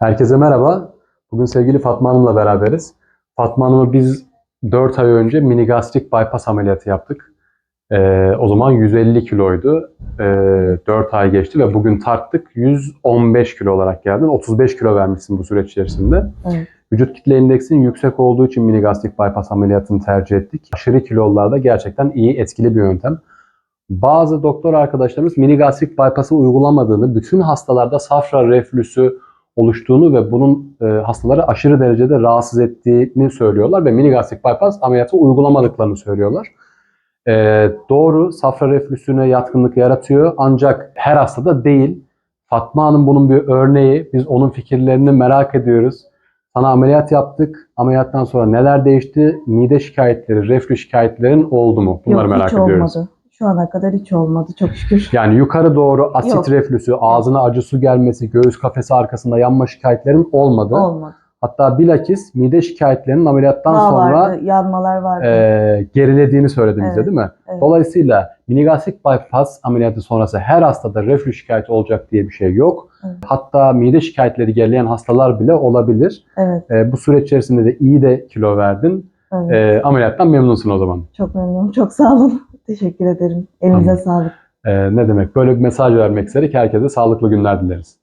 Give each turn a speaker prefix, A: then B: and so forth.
A: Herkese merhaba. Bugün sevgili Fatma Hanım'la beraberiz. Fatma Hanım'ı biz 4 ay önce mini gastrik bypass ameliyatı yaptık. Ee, o zaman 150 kiloydu. Ee, 4 ay geçti ve bugün tarttık. 115 kilo olarak geldin. 35 kilo vermişsin bu süreç içerisinde.
B: Evet.
A: Vücut kitle indeksin yüksek olduğu için mini gastrik bypass ameliyatını tercih ettik. Aşırı kilolarda gerçekten iyi, etkili bir yöntem. Bazı doktor arkadaşlarımız mini gastrik bypass'ı uygulamadığını, bütün hastalarda safra reflüsü oluştuğunu ve bunun e, hastaları aşırı derecede rahatsız ettiğini söylüyorlar ve mini gastrik bypass ameliyatı uygulamadıklarını söylüyorlar. E, doğru, safra reflüsüne yatkınlık yaratıyor ancak her hastada değil. Fatma Hanım bunun bir örneği. Biz onun fikirlerini merak ediyoruz. Sana ameliyat yaptık. Ameliyattan sonra neler değişti? Mide şikayetleri, reflü şikayetlerin oldu mu? Bunları
B: Yok
A: merak
B: hiç
A: ediyoruz.
B: olmadı. Şu ana kadar hiç olmadı çok şükür.
A: Yani yukarı doğru asit
B: Yok.
A: reflüsü, ağzına acı su gelmesi, göğüs kafesi arkasında yanma şikayetlerin olmadı.
B: Olmadı.
A: Hatta bilakis mide şikayetlerinin ameliyattan
B: Daha
A: sonra
B: vardı, yanmalar vardı.
A: e, gerilediğini söyledi bize
B: Evet,
A: değil mi?
B: evet.
A: Dolayısıyla minigastrik bypass ameliyatı sonrası her hastada reflü şikayeti olacak diye bir şey yok.
B: Evet.
A: Hatta mide şikayetleri gerileyen hastalar bile olabilir.
B: Evet,
A: E, bu süreç içerisinde de iyi de kilo verdin.
B: evet.
A: E, ameliyattan memnunsun o zaman.
B: Çok memnunum. Çok sağ olun. Teşekkür ederim. Elinize
A: Tamam.
B: sağlık.
A: E, ne demek? Böyle bir mesaj vermek istedik. Herkese sağlıklı günler dileriz.